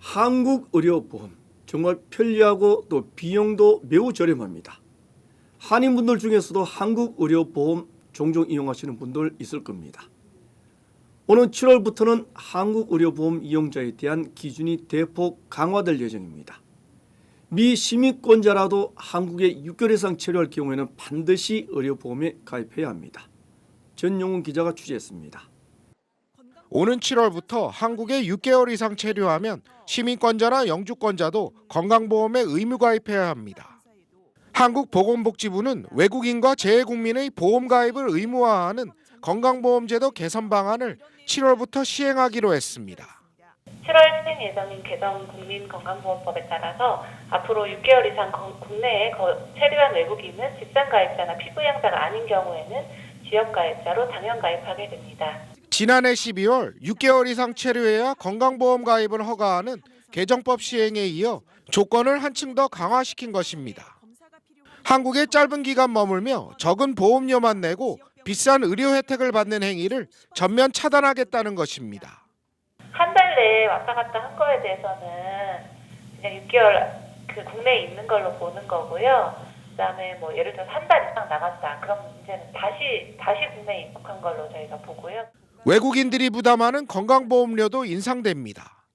한국의료보험 정말 편리하고 또 비용도 매우 저렴합니다. 한인분들 중에서도 한국의료보험 종종 이용하시는 분들 있을 겁니다. 오는 7월부터는 한국의료보험 이용자에 대한 기준이 대폭 강화될 예정입니다. 미 시민권자라도 한국에 6개월 이상 체류할 경우에는 반드시 의료보험에 가입해야 합니다. 전용훈 기자가 취재했습니다. 오는 7월부터 한국에 6개월 이상 체류하면 시민권자나 영주권자도 건강보험에 의무 가입해야 합니다. 한국보건복지부는 외국인과 재외국민의 보험 가입을 의무화하는 건강보험제도 개선 방안을 7월부터 시행하기로 했습니다. 7월 시행 예정인 개정 국민건강보험법에 따라서 앞으로 6개월 이상 거- 국내에 거- 체류한 외국인은 직장가입자나 피부양자가 아닌 경우에는 지역가입자로 당연가입하게 됩니다. 지난해 12월 6개월 이상 체류해야 건강보험 가입을 허가하는 개정법 시행에 이어 조건을 한층 더 강화시킨 것입니다. 한국에 짧은 기간 머물며 적은 보험료만 내고 비싼 의료 혜택을 받는 행위를 전면 차단하겠다는 것입니다. 한 달 내에 왔다 갔다 한 거에 대해서는 그냥 6개월 그 국내에 있는 걸로 보는 거고요. 그다음에 뭐 예를 들어서 한달 이상 나갔다. 그럼 이제는 다시 다시 국내에 입국한 걸로 저희가 보고요. 외국인들이 부담하는 건강보험료도 인상됩니다.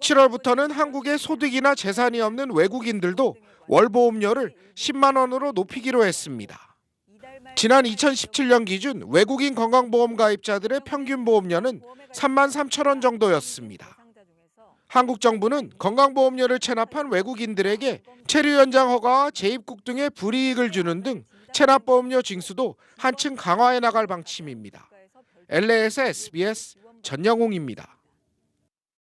7월부터는 한국에 소득이나 재산이 없는 외국인들도 월 보험료를 10만 원으로 높이기로 했습니다. 지난 2017년 기준 외국인 건강보험 가입자들의 평균 보험료는 3만 3천 원 정도였습니다. 한국 정부는 건강보험료를 체납한 외국인들에게 체류 연장 허가와 재입국 등의 불이익을 주는 등 체납보험료 징수도 한층 강화해 나갈 방침입니다. LA에서 SBS 전영웅입니다.